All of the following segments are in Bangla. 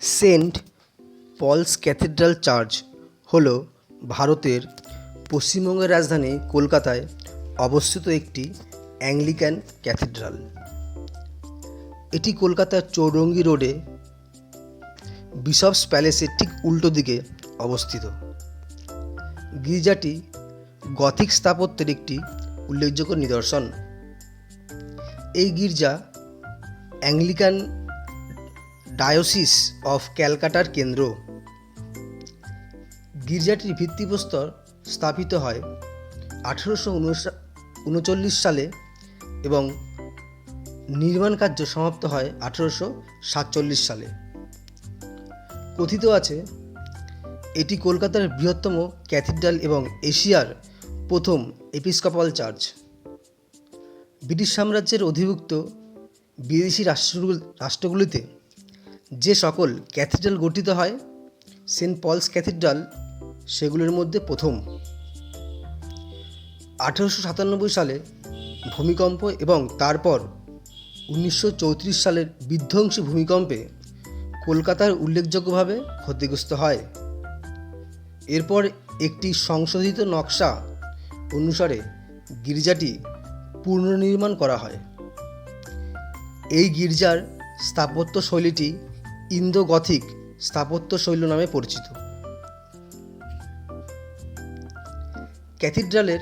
সেন্ট পলস ক্যাথেড্রাল চার্চ হল ভারতের পশ্চিমবঙ্গের রাজধানী কলকাতায় অবস্থিত একটি অ্যাংলিক্যান ক্যাথেড্রাল। এটি কলকাতার চৌরঙ্গি রোডে বিশপস প্যালেসের ঠিক উল্টো দিকে অবস্থিত। গির্জাটি গথিক স্থাপত্যের একটি উল্লেখযোগ্য নিদর্শন। এই গির্জা অ্যাংলিকান ডায়োসিস অফ ক্যালকাটার কেন্দ্র। গির্জাটির ভিত্তিপ্রস্তর স্থাপিত হয় আঠেরোশো উনচল্লিশ সালে এবং নির্মাণ কার্য সমাপ্ত হয় আঠেরোশো সাতচল্লিশ সালে। কথিত আছে, এটি কলকাতার বৃহত্তম ক্যাথিড্রাল এবং এশিয়ার প্রথম এপিস্কোপাল চার্চ। ব্রিটিশ সাম্রাজ্যের অধিভুক্ত বিদেশি রাষ্ট্রগুল রাষ্ট্রগুলিতে যে সকল ক্যাথিড্রাল গঠিত হয়, সেন্ট পলস ক্যাথিড্রাল সেগুলোর মধ্যে প্রথম। আঠেরোশো সাতানব্বই সালে ভূমিকম্প এবং তারপর উনিশশো চৌত্রিশ সালের বিধ্বংসী ভূমিকম্পে কলকাতার উল্লেখযোগ্যভাবে ক্ষতিগ্রস্ত হয়। এরপর একটি সংশোধিত নকশা অনুসারে গির্জাটি পুনর্নির্মাণ করা হয়। এই গির্জার স্থাপত্য শৈলীটি ইন্দো গথিক স্থাপত্য শৈল নামে পরিচিত। ক্যাথিড্রালের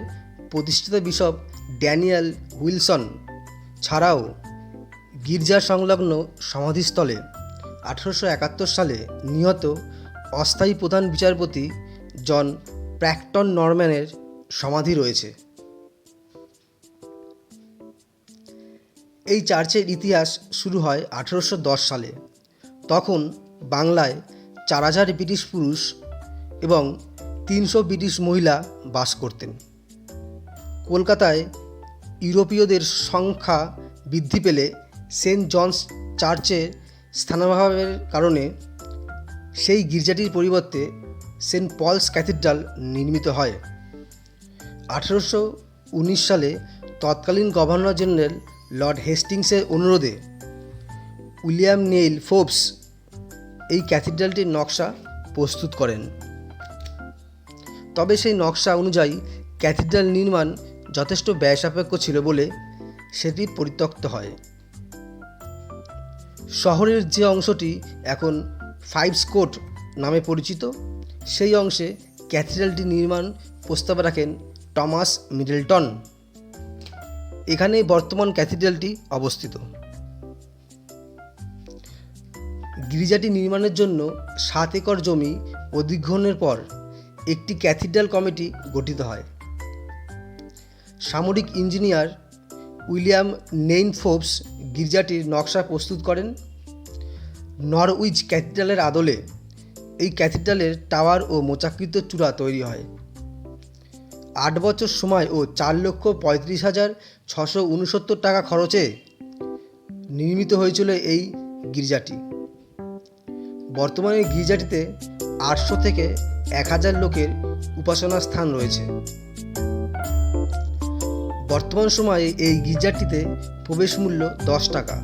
প্রতিষ্ঠিত বিশপ ড্যানিয়েল উইলসন ছাড়াও গির্জা সংলগ্ন সমাধিস্থলে আঠারোশো একাত্তর সালে নিহত অস্থায়ী প্রধান বিচারপতি জন প্র্যাক্টন নরম্যানের সমাধি রয়েছে। এই চার্চের ইতিহাস শুরু হয় আঠারোশো দশ সালে। তখন বাংলায় চার হাজার ব্রিটিশ পুরুষ এবং তিনশো ব্রিটিশ মহিলা বাস করতেন। কলকাতায় ইউরোপীয়দের সংখ্যা বৃদ্ধি পেলে সেন্ট জনস চার্চের স্থানাভাবের কারণে সেই গির্জাটির পরিবর্তে সেন্ট পলস ক্যাথিড্রাল নির্মিত হয়। আঠেরোশো উনিশ সালে তৎকালীন গভর্নর জেনারেল লর্ড হেস্টিংসের অনুরোধে উইলিয়াম নেইল ফোর্বস এই ক্যাথিড্রালটির নকশা প্রস্তুত করেন। তবে সেই নকশা অনুযায়ী ক্যাথিড্রাল নির্মাণ যথেষ্ট ব্যয়সাপেক্ষ ছিল বলে সেটি পরিত্যক্ত হয়। শহরের যে অংশটি এখন ফাইভ স্কোট নামে পরিচিত, সেই অংশে ক্যাথিড্রালটি নির্মাণ প্রস্তাব রাখেন টমাস মিডলটন। এখানেই বর্তমান ক্যাথিড্রালটি অবস্থিত। গির্জাটি নির্মাণের জন্য সাত একর জমি অধিগ্রহণের পর একটি ক্যাথিড্রাল কমিটি গঠিত হয়। সামরিক ইঞ্জিনিয়ার উইলিয়াম নেইন ফোর্বস গির্জাটির নকশা প্রস্তুত করেন। নরউইজ ক্যাথিড্রালের আদলে এই ক্যাথিড্রালের টাওয়ার ও মোচাকৃত চূড়া তৈরি হয়। আট বছর সময় ও চার লক্ষ পঁয়ত্রিশ হাজার ছশো উনসত্তর টাকা খরচে নির্মিত হয়েছিল এই গির্জাটি। বর্তমানে গির্জাটিতে আটশো থেকে এক হাজার লোকের উপাসনার স্থান রয়েছে। বর্তমান সময়ে এই গির্জাটিতে প্রবেশ মূল্য দশ টাকা।